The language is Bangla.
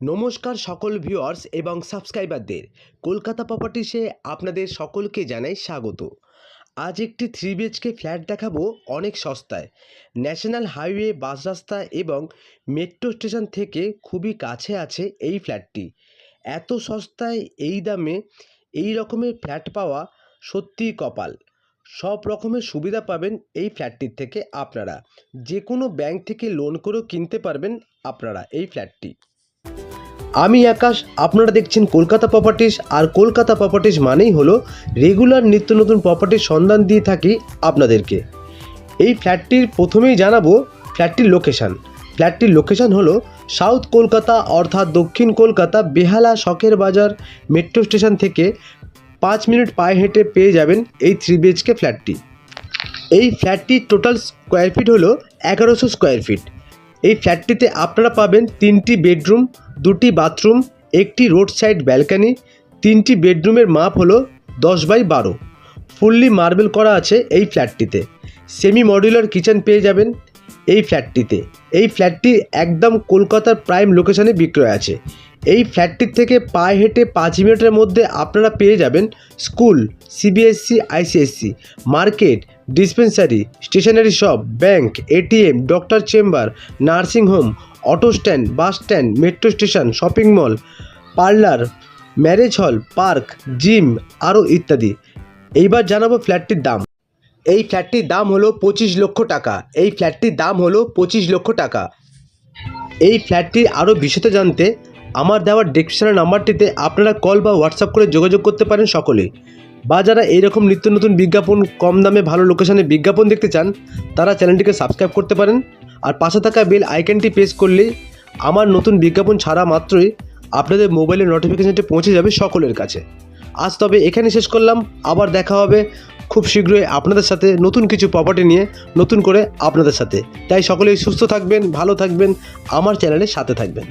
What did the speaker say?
নমস্কার সকল ভিউয়ার্স এবং সাবস্ক্রাইবারদের কলকাতা প্রপার্টিসে আপনাদের সকলকে জানাই স্বাগত। আজ একটি থ্রি বিএচকে ফ্ল্যাট দেখাবো অনেক সস্তায়। ন্যাশনাল হাইওয়ে বাস রাস্তা এবং মেট্রো স্টেশন থেকে খুবই কাছে আছে এই ফ্ল্যাটটি এত সস্তায় এই দামে এই রকমের ফ্ল্যাট পাওয়া সত্যিই কপাল। সব রকমের সুবিধা পাবেন এই ফ্ল্যাটটির থেকে আপনারা। যে কোনো ব্যাংক থেকে লোন করেও কিনতে পারবেন আপনারা এই ফ্ল্যাটটি আমি আকাশ, আপনারা দেখছেন কলকাতা প্রপার্টিস আর কলকাতা প্রপার্টিস মানেই হলো রেগুলার নিত্য নতুন প্রপার্টির সন্ধান দিয়ে থাকি আপনাদেরকে। এই ফ্ল্যাটটির প্রথমেই জানাব ফ্ল্যাটটির লোকেশান ফ্ল্যাটটির লোকেশান হলো সাউথ কলকাতা, অর্থাৎ দক্ষিণ কলকাতা, বেহালা শখের বাজার মেট্রো স্টেশন থেকে পাঁচ মিনিট পায়ে হেঁটে পেয়ে যাবেন এই থ্রি বিএচকে ফ্ল্যাটটি এই ফ্ল্যাটটির টোটাল স্কোয়ার ফিট হলো এগারোশো স্কোয়ার ফিট এই ফ্ল্যাটটিতে আপনারা পাবেন তিনটি বেডরুম দুটি বাথরুম, একটি রোড সাইড ব্যালকানি, তিনটি বেডরুমের মাপ হলো দশ বাই বারো। ফুললি মার্বেল করা আছে এই ফ্ল্যাটটিতে। সেমি মডিউলার কিচেন পেয়ে যাবেন এই ফ্ল্যাটটিতে। এই ফ্ল্যাটটি একদম কলকাতার প্রাইম লোকেশনে বিক্রয় আছে। এই ফ্ল্যাটটির থেকে পায়ে হেঁটে পাঁচ মিনিটের মধ্যে আপনারা পেয়ে যাবেন school, CBSE, ICSE, market, dispensary, stationery shop, bank, ATM, doctor chamber, nursing home auto stand, bus stand, metro station, shopping mall, parlour, marriage hall, park, gym আরও ইত্যাদি। এইবার জানাব ফ্ল্যাটটির দাম। এই ফ্ল্যাটটির দাম হলো পঁচিশ লক্ষ টাকা। এই ফ্ল্যাটটির দাম হলো পঁচিশ লক্ষ টাকা। এই ফ্ল্যাটটির আরও বিশদ জানতে আমার দেওয়ার ডেসক্রিপশনের নাম্বারটিতে আপনারা কল বা হোয়াটসঅ্যাপ করে যোগাযোগ করতে পারেন সকলেই বা যারা এইরকম নিত্য নতুন বিজ্ঞাপন, কম দামে ভালো লোকেশনে বিজ্ঞাপন দেখতে চান, তারা চ্যানেলটিকে সাবস্ক্রাইব করতে পারেন। আর পাশে থাকা বেল আইকনটি প্রেস করলে আমার নতুন বিজ্ঞাপন ছাড়া মাত্রই আপনাদের মোবাইলের নোটিফিকেশানটি পৌঁছে যাবে সকলের কাছে। আজ তবে এখানে শেষ করলাম। আবার দেখা হবে খুব শীঘ্রই আপনাদের সাথে নতুন কিছু প্রপার্টি নিয়ে, নতুন করে আপনাদের সাথে। তাই সকলেই সুস্থ থাকবেন, ভালো থাকবেন, আমার চ্যানেলের সাথে থাকবেন।